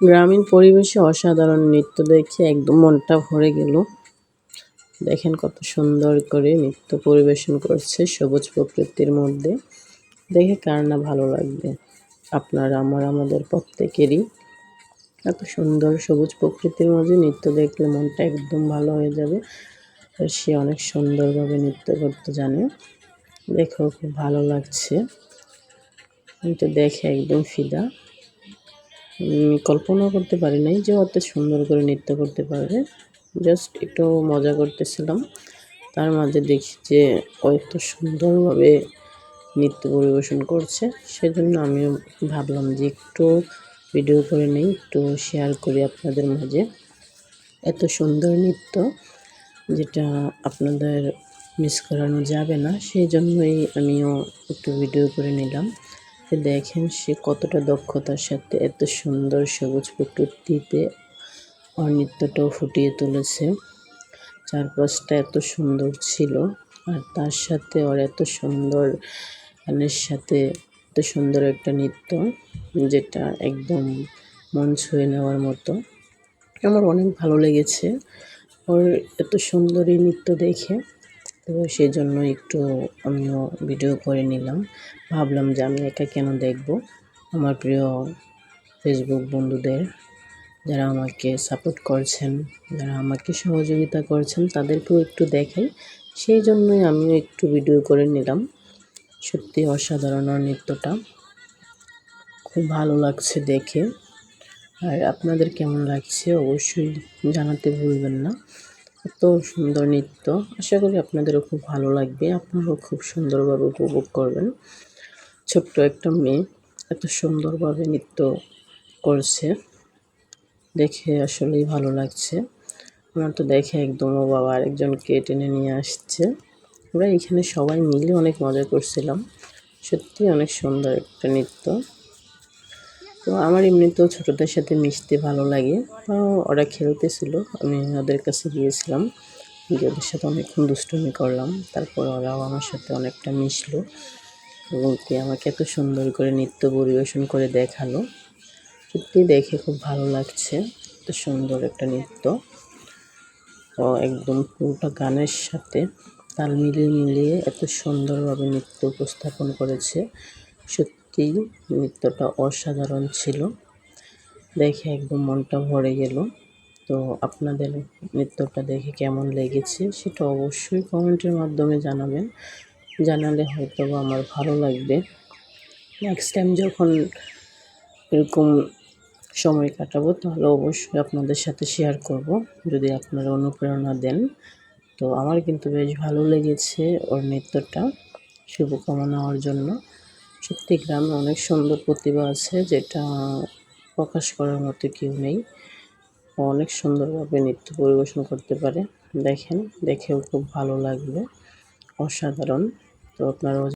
গ্রামীণ পরিবেশে অসাধারণ নৃত্য দেখে একদম মনটা ভরে গেল। দেখেন কত সুন্দর করে নৃত্য পরিবেশন করছে সবুজ প্রকৃতির মধ্যে। দেখে কার না ভালো লাগবে? আপনার, আমার, আমাদের প্রত্যেকেরই। এত সুন্দর সবুজ প্রকৃতির মাঝে নৃত্য দেখলে মনটা একদম ভালো হয়ে যাবে। আর সে অনেক সুন্দরভাবে নৃত্য করতে জানে। দেখেও খুব ভালো লাগছে। কিন্তু দেখে একদম ফিদা। কল্পনা করতে পারি নাই যে অত সুন্দর করে নৃত্য করতে পারবে। জাস্ট একটু মজা করতেছিলাম। তার মাঝে দেখি যে এত সুন্দরভাবে নৃত্য পরিবেশন করছে। সেজন্য আমিও ভাবলাম যে একটু ভিডিও করে নেই, একটু শেয়ার করি আপনাদের মাঝে। এত সুন্দর নৃত্য যেটা আপনাদের মিস করানো যাবে না সেই জন্যই আমিও একটু ভিডিও করে নিলাম। দেখেন সে কতটা দক্ষতার সাথে এত সুন্দর সবুজ প্রকৃতিতে নৃত্যটাও ফুটিয়ে তুলেছে। চারপাশটা এত সুন্দর ছিল আর তার সাথে ওর এত সুন্দর গানের সাথে এত সুন্দর একটা নৃত্য যেটা একদম মন ছুঁয়ে নেওয়ার মতো। আমার অনেক ভালো লেগেছে। ওর এত সুন্দর নৃত্য দেখে। তো সেই জন্য একটু আমিও ভিডিও করে নিলাম। ভাবলাম যে আমি একা কেন দেখব? আমার প্রিয় ফেসবুক বন্ধুদের যারা আমাকে সাপোর্ট করছেন, যারা আমাকে সহযোগিতা করছেন, তাদেরকেও একটু দেখাই। সেই জন্যই আমিও একটু ভিডিও করে নিলাম। সত্যি অসাধারণ নৃত্যটা। খুব ভালো লাগছে দেখে। আর আপনাদের কেমন লাগছে অবশ্যই জানাতে ভুলবেন না। এত সুন্দর নৃত্য। আশা করি আপনাদেরও খুব ভালো লাগবে। আপনারাও খুব সুন্দরভাবে উপভোগ করবেন। ছোট্ট একটা মেয়ে এত সুন্দরভাবে নৃত্য করছে। দেখে আসলেই ভালো লাগছে। আমার তো দেখে একদম ও বাবা আরেকজনকে টেনে নিয়ে আসছে। আমরা এখানে সবাই মিলে অনেক মজা করছিলাম। সত্যি অনেক সুন্দর একটা নৃত্য। তো আমার এমনিতেও ছোটোদের সাথে মিশতে ভালো লাগে। ওরা খেলতেছিল, আমি ওদের কাছে গিয়েছিলাম। গিয়ে ওদের সাথে অনেকক্ষণ দুষ্টুমি করলাম। তারপর ওরাও আমার সাথে অনেকটা মিশলো এবং কি আমাকে এত সুন্দর করে নৃত্য পরিবেশন করে দেখাল। সত্যি দেখে খুব ভালো লাগছে, এত সুন্দর একটা নৃত্য। ও একদম পুরোটা গানের সাথে তাল মিলিয়ে মিলিয়ে এত সুন্দরভাবে নৃত্য উপস্থাপন করেছে। সত্যিই নৃত্যটা অসাধারণ ছিল। দেখে একদম মনটা ভরে গেল। তো আপনাদের নৃত্যটা দেখে কেমন লেগেছে সেটা অবশ্যই কমেন্টের মাধ্যমে জানাবেন। জানালে হয়তো আমার ভালো লাগবে। নেক্সট টাইম যখন এরকম সময় কাটাবো তাহলে অবশ্যই আপনাদের সাথে শেয়ার করব। যদি আপনারা অনুপ্রেরণা দেন। তো আমার কিন্তু বেশ ভালো লেগেছে ওর নৃত্যটা। শুভকামনা হওয়ার জন্য। সত্যি গ্রামে অনেক সুন্দর প্রতিভা আছে যেটা প্রকাশ করার মতো কেউ নেই। অনেক সুন্দরভাবে নৃত্য পরিবেশন করতে পারে। দেখেন, দেখেও খুব ভালো লাগবে। অসাধারণ। তো আপনারাও